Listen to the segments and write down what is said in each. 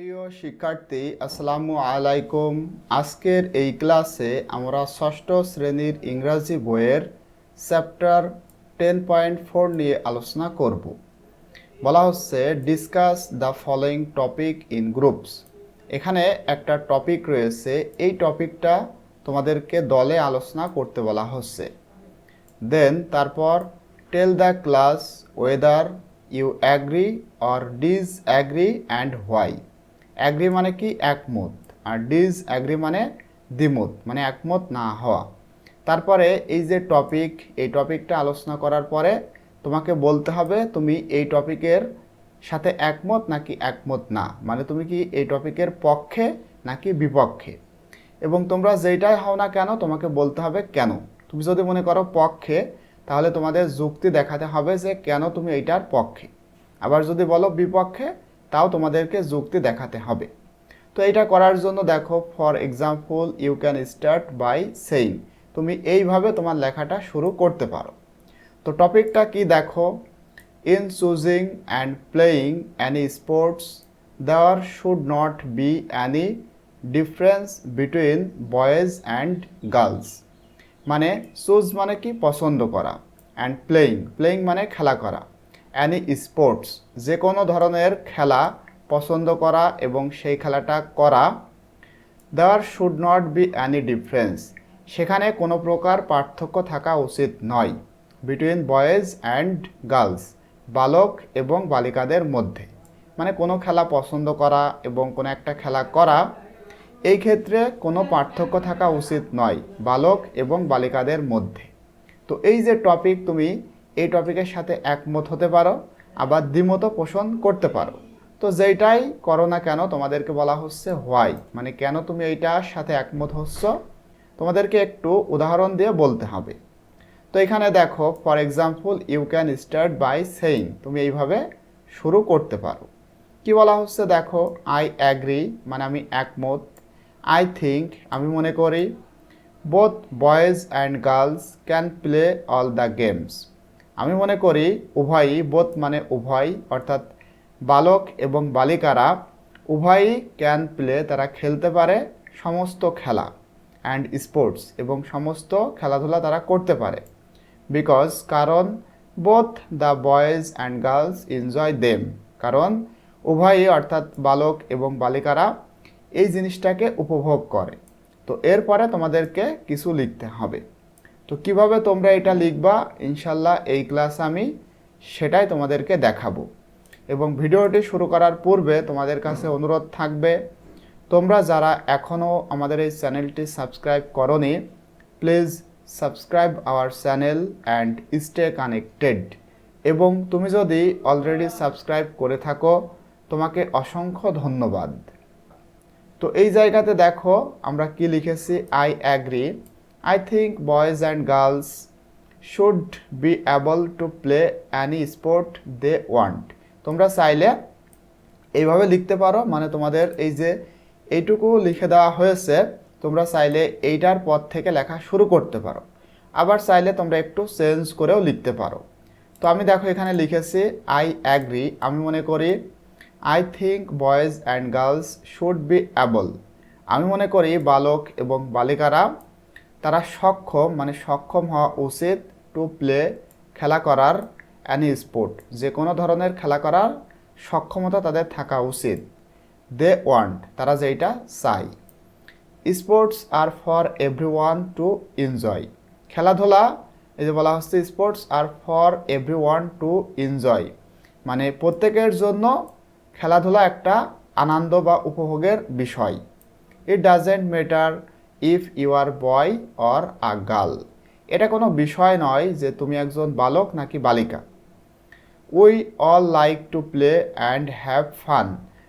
প্রিয় শিক্ষার্থী, আসসালামু আলাইকুম। আজকের এই ক্লাসে আমরা ষষ্ঠ শ্রেণির ইংরাজি বইয়ের চ্যাপ্টার টেন পয়েন্ট ফোর নিয়ে আলোচনা করব। বলা হচ্ছে, discuss the following topic in groups. এখানে একটা টপিক রয়েছে। এই টপিকটা তোমাদেরকে দলে আলোচনা করতে বলা হচ্ছে। দেন তারপর, tell the class whether you agree or disagree and why? Agree মানে কি? একমত। আর ডিজ অ্যাগ্রি মানে দ্বিমত মানে একমত না হওয়া। তারপরে এই যে টপিক এই টপিকটা আলোচনা করার পরে তোমাকে বলতে হবে তুমি এই টপিকের সাথে একমত নাকি একমত না? মানে তুমি কি এই টপিকের পক্ষে নাকি বিপক্ষে? এবং তোমরা যেইটাই হও না কেন, তোমাকে বলতে হবে কেন? তুমি যদি মনে করো পক্ষে, তাহলে তোমাদের যুক্তি দেখাতে হবে যে কেন তুমি এইটার পক্ষে। আবার যদি বলো বিপক্ষে তাও তোমাদেরকে যুক্তি দেখাতে হবে। তো এটা করার জন্য দেখো for example you can start by saying তুমি এইভাবে তোমার লেখাটা শুরু করতে পারো। তো টপিকটা কি দেখো? In choosing and playing any sports there should not be any difference between boys and girls মানে চুজ মানে কি? পছন্দ করা। অ্যান্ড প্লেয়িং প্লেয়িং মানে খেলা করা। অ্যানি স্পোর্টস যে কোনো ধরনের খেলা পছন্দ করা এবং সেই খেলাটা করা there should not be any difference সেখানে কোনো প্রকার পার্থক্য থাকা উচিত নয়। বিটুইন বয়েজ অ্যান্ড গার্লস বালক এবং বালিকাদের মধ্যে। মানে কোনো খেলা পছন্দ করা এবং কোনো একটা খেলা করা, এই ক্ষেত্রে কোনো পার্থক্য থাকা উচিত নয়, বালক এবং বালিকাদের মধ্যে। তো এই যে টপিক তুমি এই টপিকের সাথে একমত হতে পারো, আবার দ্বিমত পোষণ করতে পারো। তো যেটাই করো না কেন, তোমাদেরকে বলা হচ্ছে হোয়াই মানে কেন তুমি এইটার সাথে একমত হচ্ছ, তোমাদেরকে একটু উদাহরণ দিয়ে বলতে হবে। তো এখানে দেখো for example you can start by saying তুমি এইভাবে শুরু করতে পারো। কি বলা হচ্ছে দেখো আই অ্যাগ্রি মানে আমি একমত। আই থিঙ্ক আমি মনে করি both boys and girls can play all the games আমি মনে করি উভয়ই বোধ মানে উভয়, অর্থাৎ বালক এবং বালিকারা উভয়ই ক্যান প্লে তারা খেলতে পারে সমস্ত খেলা অ্যান্ড স্পোর্টস এবং সমস্ত খেলাধুলা তারা করতে পারে। বিকজ কারণ both the boys and girls enjoy them কারণ উভয়ই অর্থাৎ বালক এবং বালিকারা এই জিনিসটাকে উপভোগ করে। তো এরপরে তোমাদেরকে কিছু লিখতে হবে। তো কীভাবে তোমরা এটা লিখবা? ইনশাল্লাহ এই ক্লাস আমি সেটাই তোমাদেরকে দেখাবো। এবং ভিডিওটি শুরু করার পূর্বে তোমাদের কাছে অনুরোধ থাকবে, তোমরা যারা এখনও আমাদের এই চ্যানেলটি সাবস্ক্রাইব করনি, please subscribe our channel and stay connected. এবং তুমি যদি অলরেডি সাবস্ক্রাইব করে থাকো, তোমাকে অসংখ্য ধন্যবাদ। তো এই জায়গাতে দেখো আমরা কি লিখেছি? I agree I think boys and girls should be able to play any sport they want তোমরা চাইলে এইভাবে লিখতে পারো মানে তোমাদের এই যে এইটুকু লিখে দেওয়া হয়েছে, তোমরা চাইলে এইটার পর থেকে লেখা শুরু করতে পারো। আবার চাইলে তোমরা একটু চেঞ্জ করেও লিখতে পারো। তো আমি দেখো এখানে লিখেছি আই অ্যাগ্রি আমি মনে করি I think boys and girls should be able আমি মনে করি, বালক এবং বালিকারা তারা সক্ষম মানে সক্ষম হওয়া উচিত টু প্লে খেলা করার অ্যানি স্পোর্ট যে কোনো ধরনের খেলা করার সক্ষমতা তাদের থাকা উচিত। দে ওয়ান্ট তারা যেইটা চাই sports are for every one to enjoy খেলাধুলা, এই যে বলা হচ্ছে sports are for every one to enjoy মানে প্রত্যেকের জন্য খেলাধুলা একটা আনন্দ বা উপভোগের বিষয়। It doesn't matter if you are boy or a girl এটা কোনো বিষয় নয় যে তুমি একজন বালক নাকি বালিকা। We all like to play and have fun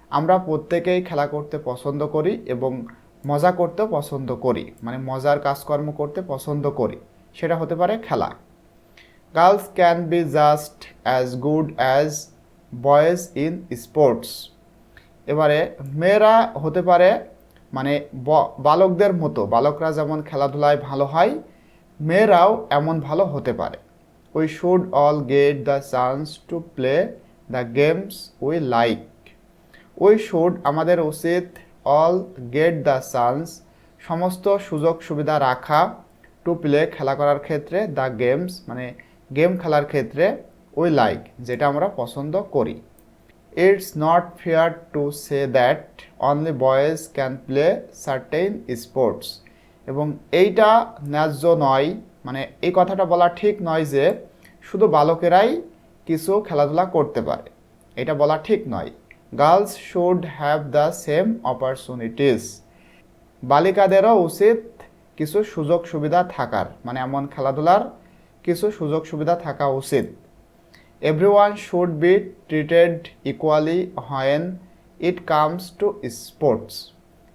আমরা প্রত্যেকেই খেলা করতে পছন্দ করি এবং মজা করতে পছন্দ করি। মানে মজার কাজকর্ম করতে পছন্দ করি। সেটা হতে পারে খেলা। Girls can be just as good as boys in sports এবারে মেয়েরা হতে পারে মানে বালকদের মতো, বালকরা যেমন খেলাধুলায় ভালো হয়, মেয়েরাও এমন ভালো হতে পারে। We should all get the chance to play the games we like we should আমাদের উচিত অল গেট দ্য চান্স সমস্ত সুযোগ সুবিধা রাখা টু প্লে খেলা করার ক্ষেত্রে দ্য গেমস মানে গেম খেলার ক্ষেত্রে উই লাইক যেটা আমরা পছন্দ করি। It's not fair to say that only boys can play certain sports এবং এইটা ন্যায্য নয়। মানে এই কথাটা বলা ঠিক নয় যে শুধু বালকেরাই কিছু খেলাধুলা করতে পারে। এটা বলা ঠিক নয়। Girls should have the same opportunities বালিকাদেরও উচিত কিছু সুযোগ সুবিধা থাকার। মানে এমন খেলাধুলার কিছু সুযোগ সুবিধা থাকা উচিত। Everyone should be treated equally when it comes to sports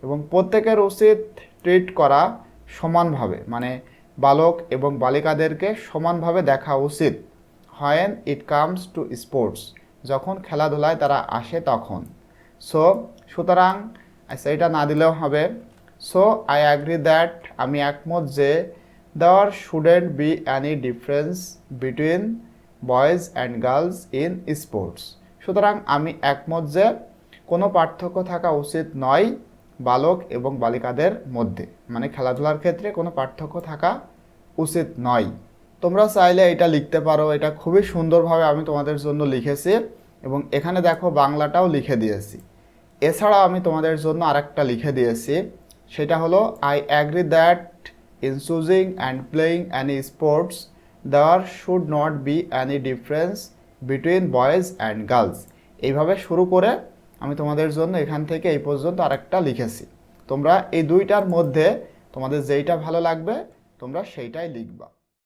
এবং প্রত্যেকের উচিত ট্রিট করা সমানভাবে মানে বালক এবং বালিকাদেরকে সমানভাবে দেখা উচিত when it comes to sports যখন খেলাধুলায় তারা আসে তখন। সো সুতরাং আচ্ছা এটা না দিলেও হবে। সো আই অ্যাগ্রি দ্যাট আমি একমত যে there shouldn't be any difference between boys and girls in sports. সুতরাং আমি একমত যে কোনো পার্থক্য থাকা উচিত নয় বালক এবং বালিকাদের মধ্যে। মানে খেলাধুলার ক্ষেত্রে কোনো পার্থক্য থাকা উচিত নয়। তোমরা চাইলে এটা লিখতে পারো, এটা খুবই সুন্দরভাবে আমি তোমাদের জন্য লিখেছি এবং এখানে দেখো বাংলাটাও লিখে দিয়েছি। এছাড়াও আমি তোমাদের জন্য আরেকটা লিখে দিয়েছি, সেটা হলো I agree that in choosing and playing any sports there should not be any difference between boys and girls এইভাবে শুরু করে আমি তোমাদের জন্য এখান থেকে এই পর্যন্ত আরেকটা লিখেছি। তোমরা এই দুইটার মধ্যে তোমাদের যেইটা ভালো লাগবে, তোমরা সেইটাই লিখবা।